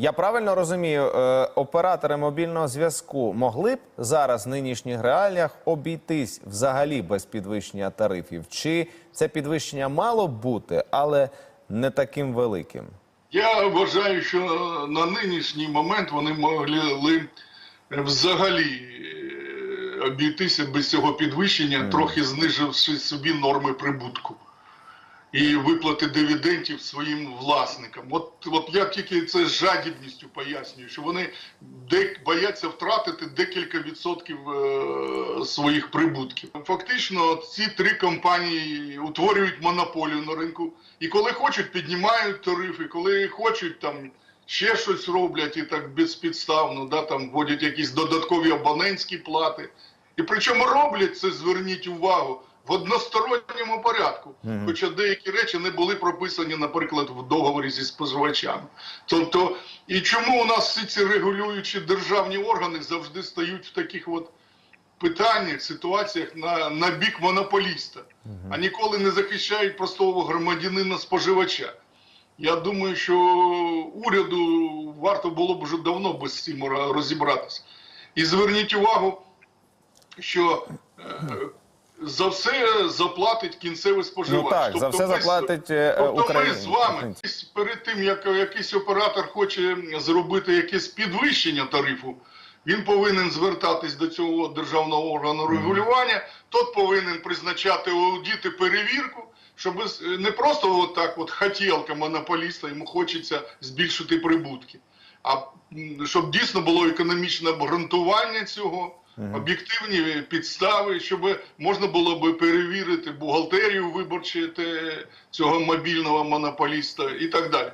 Я правильно розумію, е, оператори мобільного зв'язку могли б зараз в нинішніх реаліях обійтись взагалі без підвищення тарифів? Чи це підвищення мало б бути, але не таким великим? Я вважаю, що на нинішній момент вони могли взагалі е, обійтися без цього підвищення, трохи зниживши собі норми прибутку і виплати дивідендів своїм власникам. От, от я тільки це з жадібністю пояснюю, що вони бояться втратити декілька відсотків е, своїх прибутків. Фактично, ці три компанії утворюють монополію на ринку, і коли хочуть, піднімають тарифи, коли хочуть там. Ще щось роблять і так безпідставно, да, там вводять якісь додаткові абонентські плати. І причому роблять це, зверніть увагу, в односторонньому порядку. Хоча деякі речі не були прописані, наприклад, в договорі зі споживачами. Тобто, і чому у нас всі ці регулюючі державні органи завжди стають в таких от питаннях, ситуаціях на, на бік монополіста, а ніколи не захищають простого громадянина споживача. Я думаю, що уряду варто було б вже давно би з цим розібратися. І зверніть увагу, що е, за все заплатить кінцевий споживач. Ну так, за все ми заплатить, е, тобто ми з вами перед тим, як якийсь оператор хоче зробити якесь підвищення тарифу, він повинен звертатись до цього державного органу регулювання. Тот повинен призначати аудити перевірку, щоб не просто от так, от хотілка монополіста, йому хочеться збільшити прибутки, а щоб дійсно було економічне обґрунтування цього. Об'єктивні підстави, щоб можна було би перевірити бухгалтерію виборчої цього мобільного монополіста і так далі.